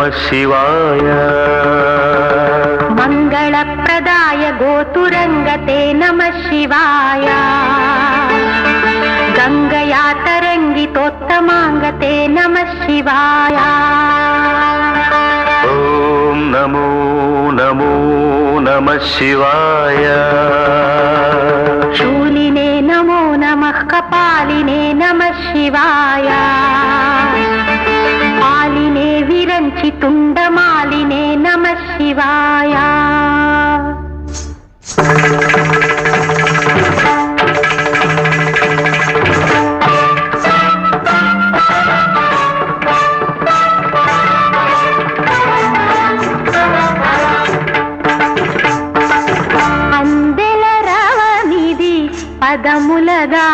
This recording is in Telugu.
శివాయ मङ्गलप्रदाय गोतुरङ्गते नमः शिवाय गङ्गया तरङ्गितोत्तमाङ्गते नमः शिवाय ఓం నమో నమో నమ శివాయ शूलिने नमो नमः कपालिने नमः शिवाय రుచి తుండమాలినే నమ శివాయ అందెల రవ నిధి పదములగా